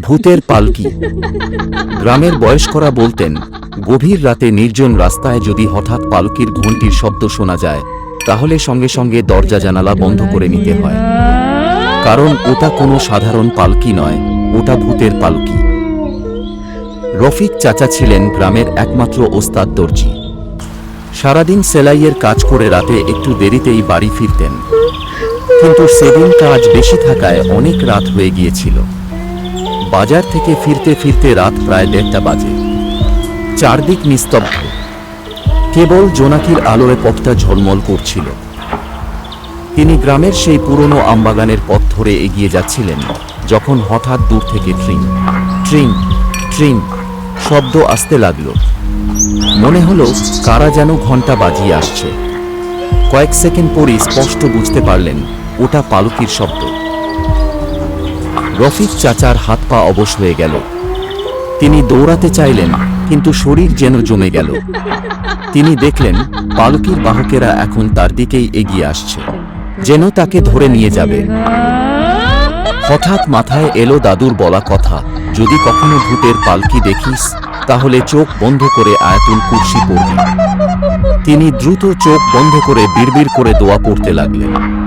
ভূতের পালকি। গ্রামের বয়স্করা বলতেন, গভীর রাতে নির্জন রাস্তায় যদি হঠাৎ পালকির ঘণ্টির শব্দ শোনা যায়, তাহলে সঙ্গে সঙ্গে দরজা জানালা বন্ধ করে নিতে হয়। কারণ ওটা কোনো সাধারণ পালকি নয়, ওটা ভূতের পালকি। রফিক চাচা ছিলেন গ্রামের একমাত্র ওস্তাদ দর্জি। সারাদিন সেলাইয়ের কাজ করে রাতে একটু দেরিতেই বাড়ি ফিরতেন। কিন্তু সেদিন কাজ বেশি থাকায় অনেক রাত হয়ে গিয়েছিল। বাজার থেকে ফিরতে ফিরতে রাত প্রায় দেড়টা বাজে। চারদিক নিস্তব্ধ। কেবল জোনাকির আলোয় পথটা ঝলমল করছিল। তিনি গ্রামের সেই পুরনো আমবাগানের পথ ধরে এগিয়ে যাচ্ছিলেন, যখন হঠাৎ দূর থেকে ট্রিং ট্রিং ট্রিং শব্দ আসতে লাগল। মনে হলো কারা যেন ঘণ্টা বাজিয়ে আসছে। কয়েক সেকেন্ড পরই স্পষ্ট বুঝতে পারলেন ওটা পালকির শব্দ। রফিক চাচার হাত পা অবশ হয়ে গেল। তিনি দৌড়াতে চাইলেন, কিন্তু শরীর যেন জমে গেল। তিনি দেখলেন, পালকির বাহকেরা এখন তার দিকেই এগিয়ে আসছে। যেন তাকে ধরে নিয়ে যাবে। হঠাৎ মাথায় এলো দাদুর বলা কথা, যদি কখনো ভূতের পালকি দেখিস, তাহলে চোখ বন্ধ করে আয়াতুল কুর্সি পড়বি। তিনি দ্রুত চোখ বন্ধ করে বিড়বিড় করে দোয়া পড়তে লাগলেন।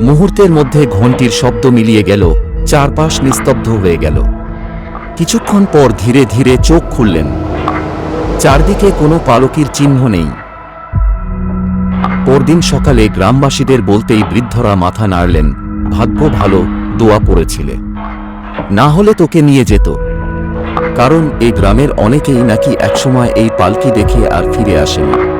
মুহূর্তের মধ্যে ঘন্টির শব্দ মিলিয়ে গেল, চারপাশ নিস্তব্ধ হয়ে গেল। কিছুক্ষণ পর ধীরে ধীরে চোখ খুললেন। চারদিকে কোনো পালকির চিহ্ন নেই। পরদিন সকালে গ্রামবাসীদের বলতেই বৃদ্ধরা মাথা নাড়লেন, ভাগ্য ভালো, দোয়া পড়েছিলে। না হলে তোকে নিয়ে যেত। কারণ এই গ্রামের অনেকেই নাকি একসময় এই পালকি দেখে আর ফিরে আসেনি।